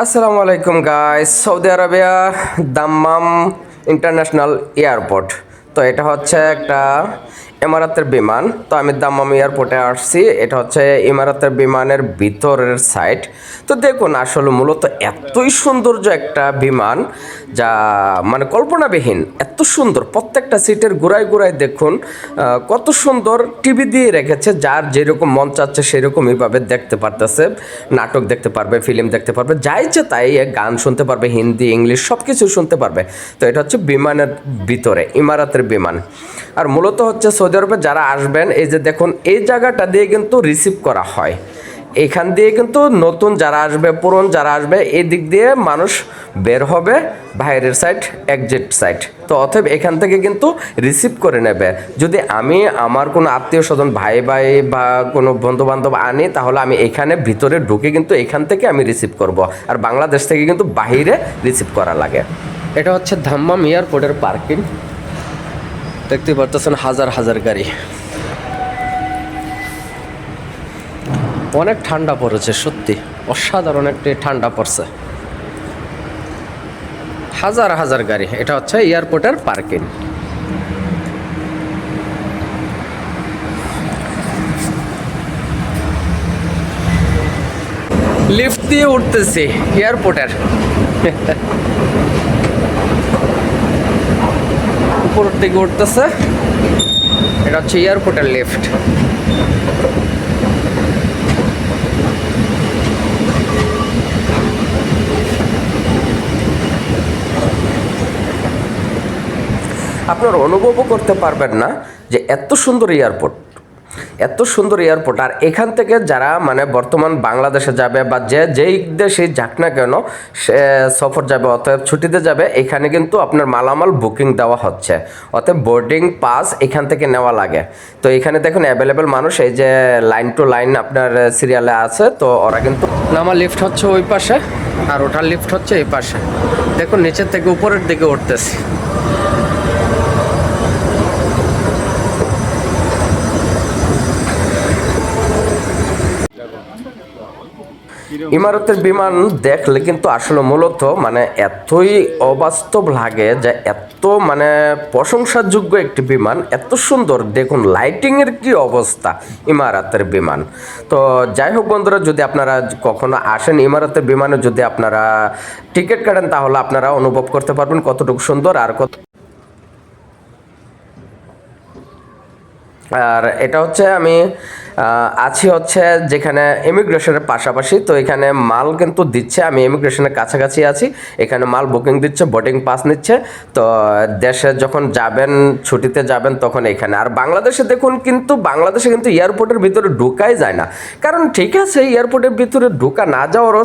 আসসালামু আলাইকুম guys Saudi Arabia Dammam international airport. তো এটা হচ্ছে একটা ইমারাতের বিমান, তো আমি দাম্মাম এয়ারপোর্টে আসছি। এটা হচ্ছে ইমারাতের বিমানের ভিতরের সাইড তো দেখুন, আসলে মূলত এতই সৌন্দর্য একটা বিমান, যা মানে কল্পনাবিহীন, এত সুন্দর। প্রত্যেকটা সিটের গোড়ায় গোড়ায় দেখুন কত সুন্দর টিভি দিয়ে রেখেছে, যার যেরকম মন চাচ্ছে সেরকমইভাবে দেখতে পারতেছে। নাটক দেখতে পারবে ফিল্ম দেখতে পারবে যা ইচ্ছে তাই গান শুনতে পারবে, হিন্দি, ইংলিশ সব কিছু শুনতে পারবে। তো এটা হচ্ছে বিমানের ভিতরে, ইমারাতের বিমান। আর মূলত হচ্ছে আরবে যারা আসবেন, এই যে দেখুন, এই জায়গাটা দিয়ে কিন্তু রিসিভ করা হয়। এখান দিয়ে কিন্তু নতুন যারা আসবে, পুরন যারা আসবে, এই দিক দিয়ে মানুষ বের হবে বাইরের সাইড এক্সিট সাইড তো অতএব এখান থেকে কিন্তু রিসিভ করে নেবে। যদি আমি আমার কোনো আত্মীয় স্বজন, ভাই ভাই বা কোনো বন্ধু বান্ধব আনি, তাহলে আমি এখানে ভিতরে ঢুকে কিন্তু এখান থেকে আমি রিসিভ করব। আর বাংলাদেশ থেকে কিন্তু বাইরে রিসিভ করা লাগে। এটা হচ্ছে ধাম্মাম এয়ারপোর্টের পার্কিং দেখতে পারতেছেন হাজার হাজার গাড়ি। অনেক ঠান্ডা পড়েছে, সত্যি। অসাধারণ একটি ঠান্ডা পড়ছে। হাজার হাজার গাড়ি, এটা হচ্ছে এয়ারপোর্টের পার্কিং। লিফট দিয়ে উঠতেছি, এয়ারপোর্টের। উপরের দিকে উঠতেছে। এটা হচ্ছে এয়ারপোর্টের লিফট আপনার অনুভবও করতে পারবেন না যে এত সুন্দর এয়ারপোর্ট এত সুন্দর এয়ারপোর্ট আর এখান থেকে যারা মানে বর্তমান বাংলাদেশে যাবে বা যে যেই দেশে যাক না কেন, সে, সফর যাবে, অতএব ছুটিতে যাবে, এখানে কিন্তু আপনার মালামাল বুকিং দেওয়া হচ্ছে। অতএব বোর্ডিং পাস এখান থেকে নেওয়া লাগে। তো এখানে দেখুন অ্যাভেলেবেল মানুষ, এই যে লাইন টু লাইন আপনার সিরিয়ালে আছে, তো ওরা কিন্তু নামা লিফট হচ্ছে ওই পাশে, আর ওঠার লিফট হচ্ছে এই পাশে। দেখুন, নিচের থেকে উপরের দিকে উঠতেছি। ইমারতের বিমান দেখলে কিন্তু আসলে মূলত মানে এতই অবাস্তব লাগে যে এত মানে প্রশংসাযোগ্য একটি বিমান, এত সুন্দর। দেখুন লাইটিংয়ের কি অবস্থা ইমারতের বিমান। তো যাই হোক বন্ধুরা, যদি আপনারা কখনো আসেন ইমারতের বিমানে, যদি আপনারা টিকিট কাটেন, তাহলে আপনারা অনুভব করতে পারবেন কতটুকু সুন্দর আর কত আর এটা হচ্ছে আমি আছি হচ্ছে যেখানে ইমিগ্রেশনের পাশাপাশি, তো এখানে মাল কিন্তু দিচ্ছে, আমি ইমিগ্রেশনের কাছাকাছি আছি, এখানে মাল বুকিং দিচ্ছে বোর্ডিং পাস নিচ্ছে, তো দেশে যখন যাবেন, ছুটিতে যাবেন, তখন এখানে। আর বাংলাদেশে দেখুন কিন্তু, বাংলাদেশে কিন্তু এয়ারপোর্টের ভিতরে ঢুকাই যায় না। কারণ ঠিক আছে এয়ারপোর্টের ভিতরে ঢুকা না যাওয়ারও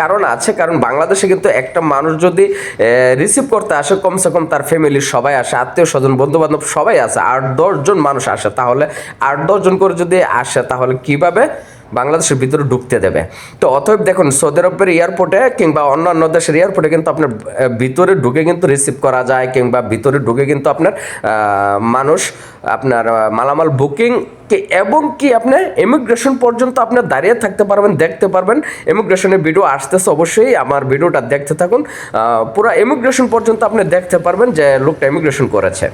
কারণ আছে, কারণ বাংলাদেশে কিন্তু একটা মানুষ যদি রিসিভ করতে আসে, কমসে কম তার ফ্যামিলির সবাই আসে, আত্মীয় স্বজন বন্ধু বান্ধব সবাই আসে, আট দশজন মানুষ আসে তাহলে আট দশজন করে যদি আসে, তাহলে কীভাবে বাংলাদেশের ভিতরে ঢুকতে দেবে? তো অতএব দেখুন, সৌদি আরবের এয়ারপোর্টে কিংবা অন্যান্য দেশের এয়ারপোর্টে কিন্তু আপনার ভিতরে ঢুকে কিন্তু রিসিভ করা যায়, কিংবা ভিতরে ঢুকে কিন্তু আপনার মানুষ আপনার মালামাল বুকিং এবং কি আপনি ইমিগ্রেশন পর্যন্ত আপনার দাঁড়িয়ে থাকতে পারবেন, দেখতে পারবেন। ইমিগ্রেশনের ভিডিও আসতেছে অবশ্যই, আমার ভিডিওটা দেখতে থাকুন। পুরো ইমিগ্রেশন পর্যন্ত আপনি দেখতে পারবেন যে লোকটা ইমিগ্রেশন করেছে।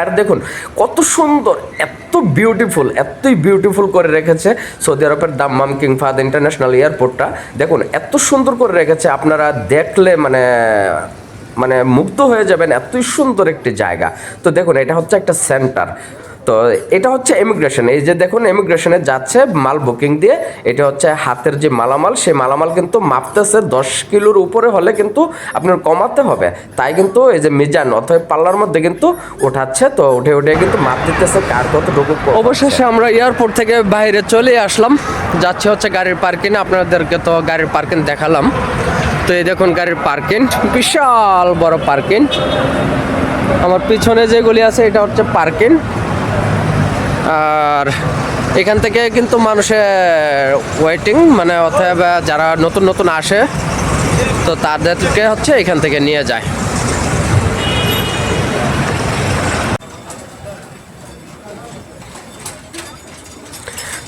আর দেখুন, কত সুন্দর, এত বিউটিফুল এতই বিউটিফুল করে রেখেছে সৌদি আরবের দাম্মাম কিং ফাদ ইন্টারন্যাশনাল এয়ারপোর্টটা দেখুন, এত সুন্দর করে রেখেছে, আপনারা দেখলে মানে মানে মুক্ত হয়ে যাবেন, এতই সুন্দর একটি জায়গা। তো দেখুন, এটা হচ্ছে একটা সেন্টার তো এটা হচ্ছে এমিগ্রেশন এই যে দেখুন এমিগ্রেশনে যাচ্ছে মাল বুকিং দিয়ে, এটা হচ্ছে হাতের যে মালামাল, সেই মালামাল কিন্তু মাপতেছে দশ কিলোর উপরে হলে কিন্তু আপনার কমাতে হবে। তাই কিন্তু এই যে মিজান অথবা পাল্লার মধ্যে কিন্তু উঠাচ্ছে, তো উঠে উঠে কিন্তু মাপ দিতেছে কার কতটুকু অবশেষে আমরা এয়ারপোর্ট থেকে বাইরে চলে আসলাম, যাচ্ছে হচ্ছে গাড়ির পার্কিং আপনাদেরকে তো গাড়ির পার্কিং দেখালাম। তো এই দেখুন গাড়ির পার্কিং বিশাল বড় পার্কিং আমার পিছনে যেগুলি আছে, এটা হচ্ছে পার্কিং আর এখান থেকে কিন্তু মানুষের ওয়েটিং মানে অথবা যারা নতুন নতুন আসে, তো তাদেরকে হচ্ছে এখান থেকে নিয়ে যায়।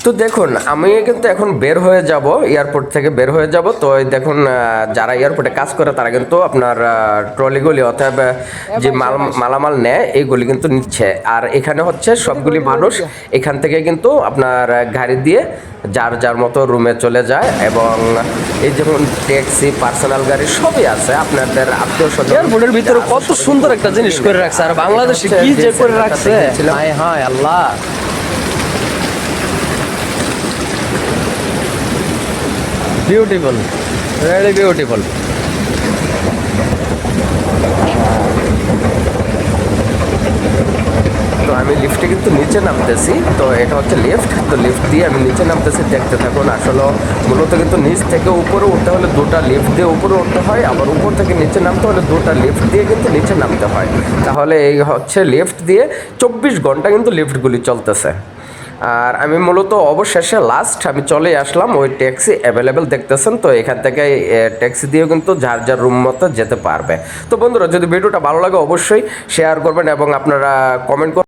তো দেখুন আমি কিন্তু এখন বের হয়ে যাব এয়ারপোর্ট থেকে বের হয়ে যাব। তো দেখুন যারা এয়ারপোর্টে কাজ করে তারা কিন্তু আপনার ট্রলিগুলি অথবা যে মাল মালামাল নেয় এইগুলি কিন্তু নিচ্ছে। আর এখানে হচ্ছে সবগুলি মানুষ এখান থেকে কিন্তু আপনার গাড়ি দিয়ে যার যার মতো রুমে চলে যায় এবং এই যেমন ট্যাক্সি পার্সোনাল গাড়ি সবই আছে। আপনাদের আত্মীয় স্বজন এয়ারপোর্টের ভিতরে কত সুন্দর একটা জিনিস করে রাখছে। আর বাংলাদেশে কি যে করে রাখছে? হায় হায় আল্লাহ। বিউটিফুল ভেরি বিউটিফুল তো আমি লিফটে কিন্তু নিচে নামতেছি। তো এটা হচ্ছে লিফট তো লিফট দিয়ে আমি নিচে নামতেছি, দেখতে থাকুন। আসলে মূলত কিন্তু নিচ থেকে উপরে উঠতে হলে দুটো লিফট দিয়ে উপরে উঠতে হয়। আবার উপর থেকে নিচে নামতে হলে দুটো লিফট দিয়ে কিন্তু নিচে নামতে হয়। তাহলে এই হচ্ছে লিফট দিয়ে চব্বিশ ঘণ্টা কিন্তু লিফটগুলি চলতেছে। আর আমি মূলত অবশেষে লাস্ট আমি চলে আসলাম, ওই ট্যাক্সি অ্যাভেলেবেল দেখতেছেন, তো এখান থেকে ট্যাক্সি দিয়েও কিন্তু যার যার রুম মতো যেতে পারবে। তো বন্ধুরা, যদি ভিডিওটা ভালো লাগে অবশ্যই শেয়ার করবেন এবং আপনারা কমেন্ট